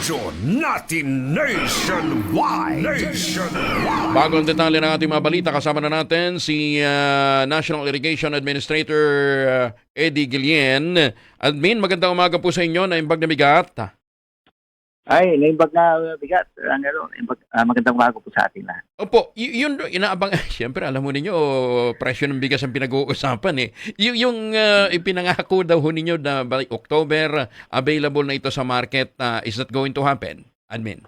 Radyo natin nationwide. Nationwide. Bagong detalye ng ating mga balita, kasama na natin si ah, National Irrigation Administrator ah, Eddie Guillen. Admin, magandang umaga po sa inyo na imbag na bigat. Ay, naimbag na bigat. Ang ano, naimbag, ah, magandang umaga po sa atin lahat. Opo, y- yun inaabang, siyempre alam mo ninyo, presyo ng bigas ang pinag-uusapan eh. Y- yung ah, ipinangako daw ho ninyo na by October, available na ito sa market, ah, is that going to happen? Admin.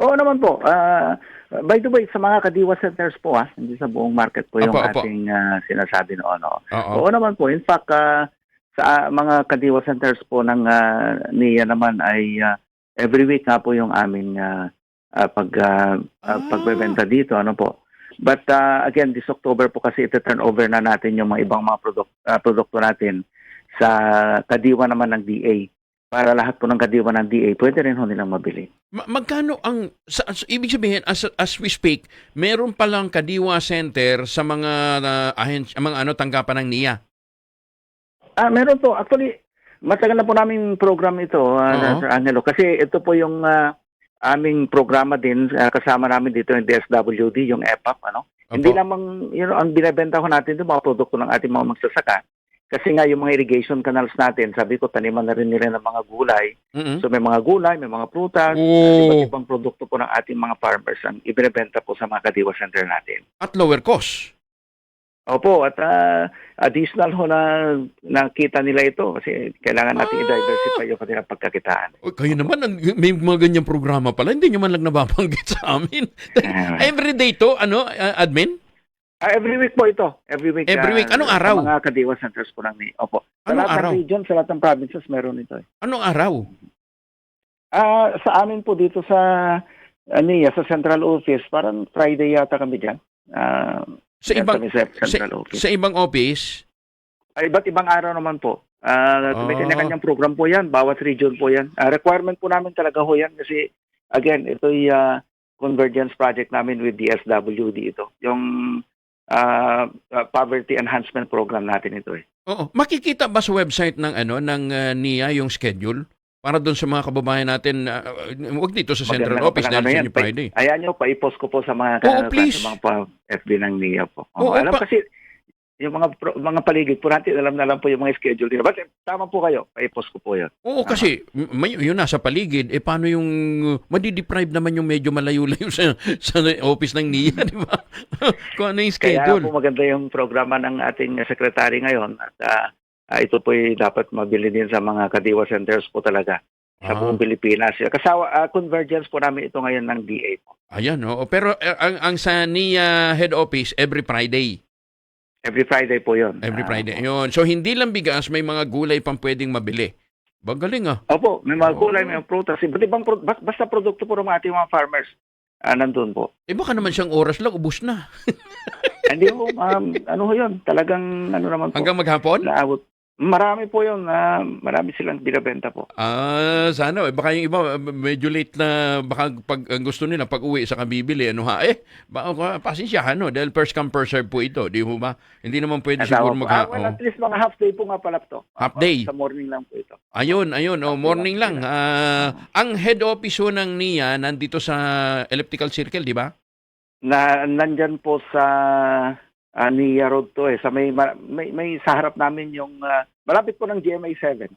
Oo naman po. Ah, by the way, sa mga kadiwa centers po, ah, hindi sa buong market po yung Opo, opo. ating ah, sinasabi noon. No? Oo. Oo naman po. In fact, ah, sa ah, mga kadiwa centers po ng ah, NIA naman ay ah, every week nga po yung aming ah, ah, pag, ah, ah, pagbebenta dito. Ano po. But ah, again, this October po kasi ito-turn over na natin yung mga ibang mga produk- ah, produkto natin sa kadiwa naman ng DA. Para lahat po ng kadiwa ng DA, pwede rin ho nilang mabili. Ma- magkano ang sa, sa- ibig sabihin as as we speak, meron pa lang Kadiwa Center sa mga uh, ahens, mga ano tanggapan ng NIA. Ah, meron po. Actually, matagal na po namin program ito, ah, Oo. Sir Angelo. Kasi ito po yung ah, aming programa din. ah, kasama namin dito yung DSWD, yung EPAP. Ano? Hindi Opo. lamang, you know, ang binibenta ko natin ito, mga produkto ng ating mga magsasaka. Kasi nga yung mga irrigation canals natin, sabi ko, taniman na rin nila ng mga gulay. Mhm. So may mga gulay, may mga prutas, iba't ibang produkto po ng ating mga farmers ang ibinibenta po sa mga kadiwa center natin. At lower cost. Opo, at ah, additional ho na nakita nila ito kasi kailangan natin Ah! i-diversify yung kanilang pagkakitaan. O, kayo naman, may mga ganyang programa pala. Hindi nyo man lang nababanggit sa amin. Everyday to, ano, uh, admin? Ah, every week po ito. Every week. Every ah, week. Anong sa araw? mga kadiwa centers po ng Opo. Sa Anong lahat araw? ng region, sa lahat ng provinces, meron ito. eh. Anong araw? Ah, sa amin po dito sa ANIA, sa central office, parang Friday yata kami dyan. Ah, Sa ibang sa sa, ibang office? Ah, iba't ibang araw naman po. Ah, may Ah. kanya-kanyang program po yan. Bawat region po yan. Ah, requirement po namin talaga ho yan kasi, again, ito yung ah, convergence project namin with DSWD ito. Yung ah, ah, poverty enhancement program natin ito eh. Oo. Makikita ba sa website ng ano ng uh, NIA yung schedule? Para doon sa mga kababayan natin, uh, wag dito sa central Maganda office dahil sa yan. New Friday. Pa- Ayan nyo, pa-post ko po sa mga, Oo, please. sa mga pa- FB ng NIA po. Oo, Oo, alam pa- kasi, yung mga pro- mga paligid po natin, alam na lang po yung mga schedule nila. But eh, tama po kayo, pa-post ko po yun. Oo, kasi m- may, yun nasa paligid, eh paano yung uh, madideprive naman yung medyo malayo-layo sa, sa office ng NIA, di ba? Kung ano yung Kaya schedule. po maganda yung programa ng ating secretary ngayon at ah, ah, ito po dapat mabili din sa mga kadiwa centers po talaga sa Ah, buong Pilipinas. Kasawa, ah, convergence po namin ito ngayon ng DA po. ayan, oo. Pero eh, ang, ang sa NIA head office, every Friday. Every Friday po yun. Every Ah, Friday. Yun. So, hindi lang bigas, may mga gulay pang pwedeng mabili. Bagaling ah. Opo, may mga Oo. gulay, may mga prutas. Iba't ibang basta produkto po ng ating mga farmers. Ah, nandun po. Eh baka naman siyang oras lang, ubus na. Hindi po, um, ano ho yun, talagang ano naman po. Hanggang maghapon? Naabot. Marami po yun, ah, marami silang binabenta po. Ah, sana. Eh, baka yung iba, medyo late na, baka pag ang gusto nila, pag uwi sa kabibili, ano ha, eh, baka pasensyahan, no? Dahil first come, first serve po ito, di ba? Hindi naman pwede siguro Tawag po. magha... Ah, well, at least mga half day po nga pala to. Half Ah, day. Sa morning lang po ito. Ayun, ayun, oh, morning lang. Ah, ang head office ho ng NIA nandito sa Elliptical Circle, di ba? na nandyan po sa uh, Nia Road to eh. Sa may, ma- may, may sa harap namin yung, ah, malapit po ng GMA 7.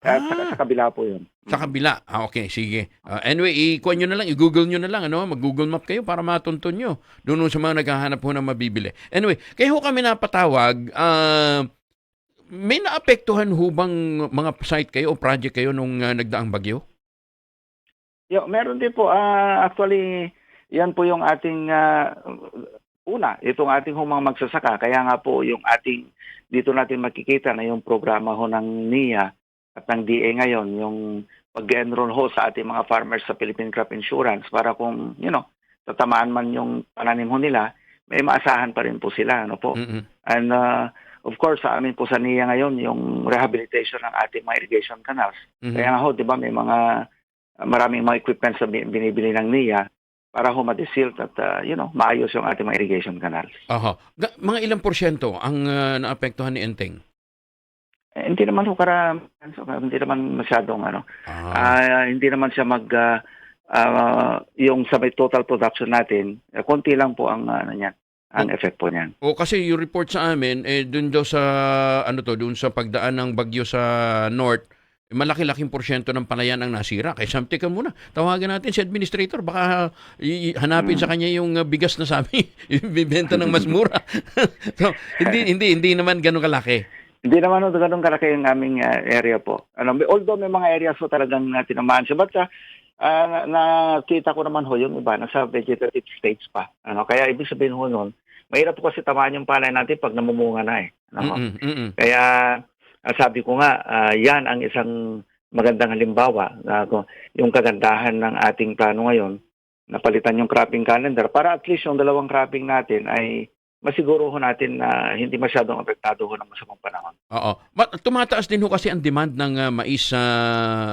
At sa, Ah. sa kabila po yun. Sa kabila. Ah, okay, sige. Ah, anyway, i-kuha nyo na lang, i-google nyo na lang, ano? Mag-google map kayo para matuntun nyo. Doon sa mga naghahanap po ng mabibili. Anyway, kaya ho kami napatawag, ah, may naapektuhan ho bang mga site kayo o project kayo nung ah, nagdaang bagyo? Yo, meron din po, ah, actually, yan po yung ating, ah, una, itong ating mga magsasaka. Kaya nga po yung ating, dito natin makikita na yung programa ho ng NIA at ng DA ngayon, yung pag-enroll ho sa ating mga farmers sa Philippine Crop Insurance para kung, you know, tatamaan man yung pananim ho nila, may maasahan pa rin po sila, ano po. Mm-mm. And uh, of course, sa amin po sa NIA ngayon, yung rehabilitation ng ating mga irrigation canals. Mhm. Kaya nga ho, di ba, may mga maraming mga equipments na bi- binibili ng NIA para ho ma-desilt at, uh, you know, maayos yung ating mga irrigation canals. Aha. Ga- mga ilang porsyento ang ah, naapektuhan ni Enteng? Eh, hindi naman ho. So, hindi naman masyadong ano. Ah. Ah, hindi naman siya mag ah, ah, yung sa may total production natin, eh, konti lang po ang ano niyan, ang effect po niyan. O kasi yung report sa amin eh doon daw sa ano to, doon sa pagdaan ng bagyo sa north, malaki-laking porsyento ng palayan ang nasira. Kaya sabi, teka muna, tawagan natin si administrator, baka hanapin sa kanya yung uh, bigas na sabi, ibibenta ng mas mura. so, hindi, hindi, hindi naman ganun kalaki. Hindi naman ho ganun kalaki yung aming ah, area po. Ano, although may mga areas po talagang uh, tinamaan siya. But ah, ah, na- nakita ko naman ho yung iba nasa vegetative stage pa. Ano, kaya ibig sabihin ho nun, mahirap po kasi tamaan yung palay natin pag namumunga na eh. Ano? Mm-mm, mm-mm. Kaya ah, sabi ko nga, ah, yan ang isang magandang halimbawa na kung- yung kagandahan ng ating plano ngayon, napalitan yung cropping calendar para at least yung dalawang cropping natin ay masiguro ho natin na hindi masyadong apektado ho ng masamang panahon. Oo. Ma- tumataas din ho kasi ang demand ng uh, mais sa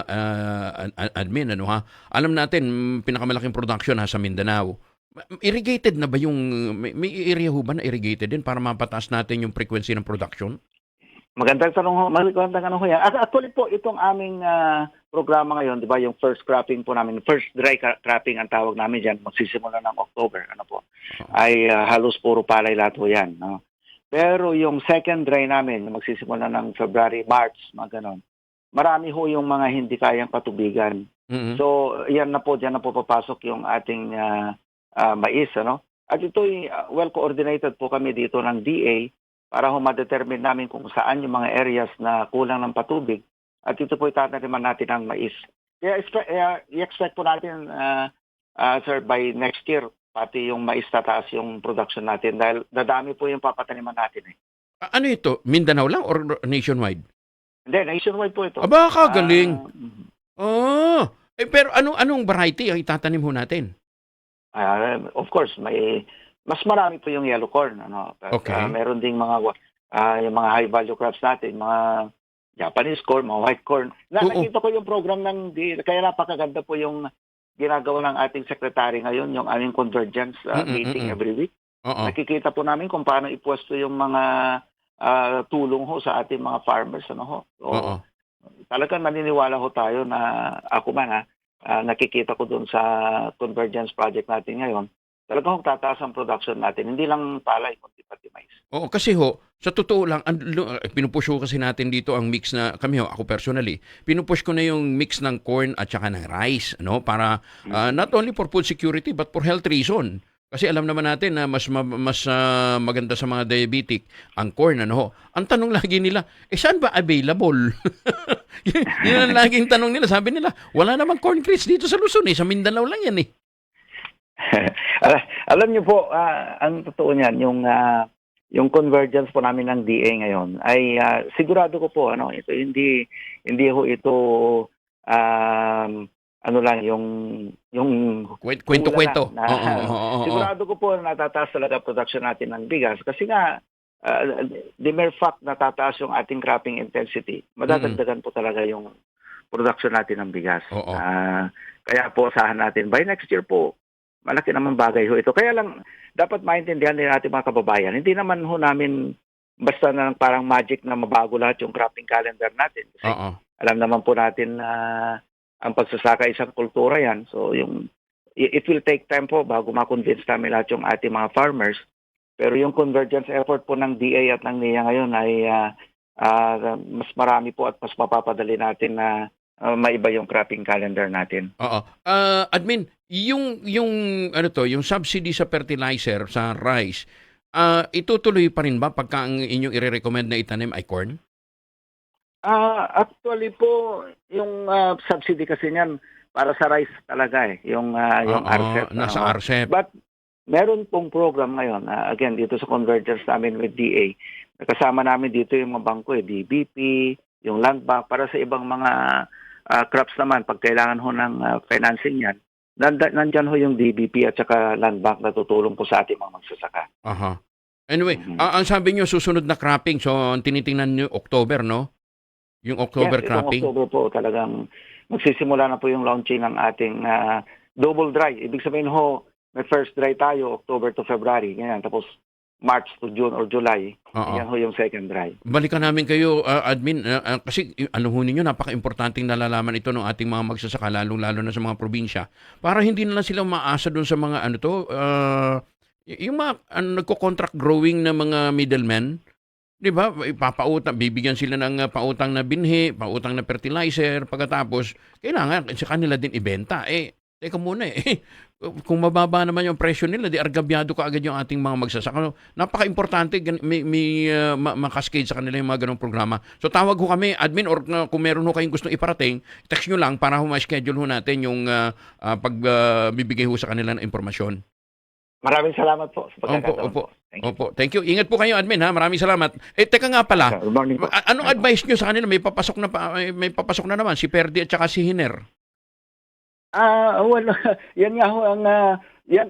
uh, ad- admin ano ha. Alam natin mm, pinakamalaking production ha sa Mindanao. Irrigated na ba yung may, may area ho ba na irrigated din para mapataas natin yung frequency ng production? Magandang tanong ho, magandang tanong ho yan. At Actually po, itong aming ah, programa ngayon, di ba, yung first cropping po namin, first dry cropping ang tawag namin dyan, magsisimula ng October, ano po, ay ah, halos puro palay lahat ho yan. No? Pero yung second dry namin, na magsisimula ng February, March, mga ganon, marami ho yung mga hindi kayang patubigan. Mhm. So, yan na po, dyan na po papasok yung ating ah, ah, mais, ano? At ito'y ah, well-coordinated po kami dito ng DA para ho ma-determine namin kung saan yung mga areas na kulang ng patubig at ito po itataniman natin ang mais. Kaya expect, i-expect po natin, ah, ah, sir, by next year, pati yung mais tataas yung production natin dahil dadami po yung papataniman natin. Eh. Ano ito? Mindanao lang or nationwide? Hindi, nationwide po ito. Aba, kagaling. Ah, mhm. Oh. Eh, pero ano anong variety ang itatanim ho natin? Ah, of course, may mas marami po yung yellow corn, ano. At, Okay. ah, meron ding mga ah, yung mga high value crops natin, mga Japanese corn, mga white corn. Na, Oo. nakita ko yung program ng kaya napakaganda po yung ginagawa ng ating secretary ngayon, yung aming convergence ah, Mm-mm, meeting mm-mm. every week. Oo. Nakikita po namin kung paano ipwesto yung mga ah, tulong ho sa ating mga farmers, ano ho. So, Oo. talagang naniniwala ho tayo na ako man ha, ah, nakikita ko doon sa convergence project natin ngayon, talagang tataas ang production natin. Hindi lang palay, kundi pati mais. Oo, kasi ho, sa totoo lang, ang, eh, pinupush ko kasi natin dito ang mix na, kami ho, ako personally, pinupush ko na yung mix ng corn at saka ng rice, no? Para ah, not only for food security but for health reason. Kasi alam naman natin na mas ma- mas ah, maganda sa mga diabetic ang corn, ano ho. Ang tanong lagi nila, eh saan ba available? yun, yun ang laging tanong nila. Sabi nila, wala namang corn crisp dito sa Luzon eh. Sa Mindanao lang yan eh. Al- Alam niyo po, ah, ang totoo niyan, yung ah, yung convergence po namin ng DA ngayon ay ah, sigurado ko po ano, ito hindi hindi ho ito um, ano lang yung yung Kwent- Kwento-kwento. Na. Oo, oo, oo, oo. Sigurado ko po na natataas talaga production natin ng bigas kasi nga uh, the mere fact na tataas yung ating cropping intensity, madadagdagan po talaga yung production natin ng bigas. Oo. Ah, kaya po asahan natin by next year po malaki naman bagay ho ito. Kaya lang dapat maintindihan din natin mga kababayan, hindi naman ho namin basta na parang magic na mabago lahat yung cropping calendar natin. Kasi Oo. alam naman po natin na ang pagsasaka isang kultura yan. So yung it will take time po bago ma-convince namin lahat yung ating mga farmers. Pero yung convergence effort po ng DA at ng NIA ngayon ay ah, ah, mas marami po at mas mapapadali natin na ah, maiba yung cropping calendar natin. Oo. Ah, admin, yung yung ano to, yung subsidy sa fertilizer sa rice, ah itutuloy pa rin ba pagka ang inyong i-recommend na itanim ay corn? Ah, actually po, yung ah, subsidy kasi niyan para sa rice talaga eh, yung ah, yung Oo, RCEP. nasa ano. RCEP. But meron pong program ngayon, ah, again, dito sa convergence namin with DA, kasama namin dito yung mga bangko eh, DBP, yung land bank, para sa ibang mga ah, crops naman, pag kailangan ho ng ah, financing yan, nand- nandyan ho yung DBP at saka land bank na tutulong po sa ating mga magsasaka. Aha. Anyway, Mhm. ah, ang sabi niyo susunod na cropping, so ang tinitingnan niyo October, no? Yung October yes, itong cropping. October po talagang magsisimula na po yung launching ng ating ah, double dry. Ibig sabihin ho, may first dry tayo October to February. Ganyan. Tapos March to June or July. Oo. Yan ho yung second dry. Balikan namin kayo, uh, admin, uh, uh, kasi uh, ano ho ninyo, napaka-importanting nalalaman ito ng ating mga magsasaka, lalong-lalo na sa mga probinsya, para hindi na lang sila maasa doon sa mga ano to, uh, yung mga ano, nagko-contract growing na mga middlemen, di ba? Ipapautang, bibigyan sila ng uh, pautang na binhi, pautang na fertilizer, pagkatapos, kailangan sa kanila din ibenta. Eh, teka muna eh, kung mababa naman yung presyo nila, di argabyado ka agad yung ating mga magsasaka. No, Napaka-importante may, may uh, ma- makascade sa kanila yung mga ganong programa. So tawag ho kami, admin, or uh, kung meron ho kayong gusto iparating, text nyo lang para ho ma-schedule ho natin yung uh, uh, pagbibigay ho sa kanila ng impormasyon. Maraming salamat po sa pagkakataon Opo, opo. po. Thank you. Opo, thank you. Ingat po kayo, admin, ha? Maraming salamat. Eh, teka nga pala, anong advice nyo sa kanila? May papasok na, pa, may- may papasok na naman, si Perdi at saka si Hiner. Ah, well, yan nga ho ang ah, yan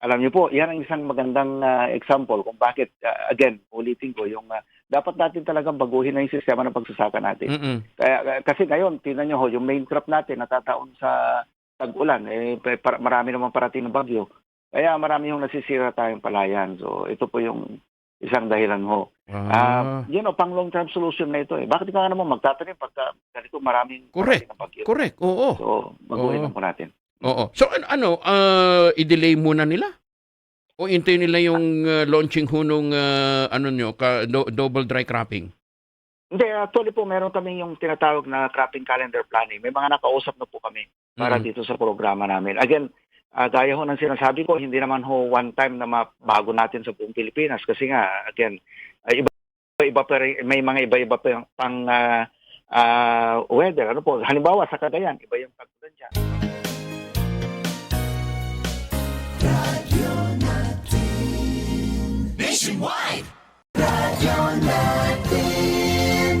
alam niyo po, yan ang isang magandang ah, example kung bakit ah, again, ulitin ko yung ah, dapat natin talagang baguhin na yung sistema ng pagsasaka natin. Mm-mm. Kaya kasi ngayon, tingnan niyo ho, yung main crop natin natataon sa tag-ulan, eh pa- para, marami naman parating ng bagyo. Kaya marami yung nasisira tayong palayan. So ito po yung isang dahilan ho. Ah, Ah, yun o, pang long-term solution na ito eh. Bakit ka nga naman magtatanim pagka ganito maraming Correct. parating ng bagyo? correct, oo. So, lang po natin. Oo. So an- ano, ah, i-delay muna nila? O hintayin nila yung ah, launching ho nung ah, ano nyo, ka, do- double dry cropping? Hindi, actually po, meron kami yung tinatawag na cropping calendar planning. May mga nakausap na po kami para Mm. dito sa programa namin. Again, ah, gaya ho ng sinasabi ko, hindi naman ho one time na mabago natin sa buong Pilipinas. Kasi nga, again, ay iba, iba pa rin- may mga iba-iba pa yung pang ah, ah, weather. Ano po, halimbawa sa Cagayan, iba yung tagpulan dyan. Nationwide. Radio natin.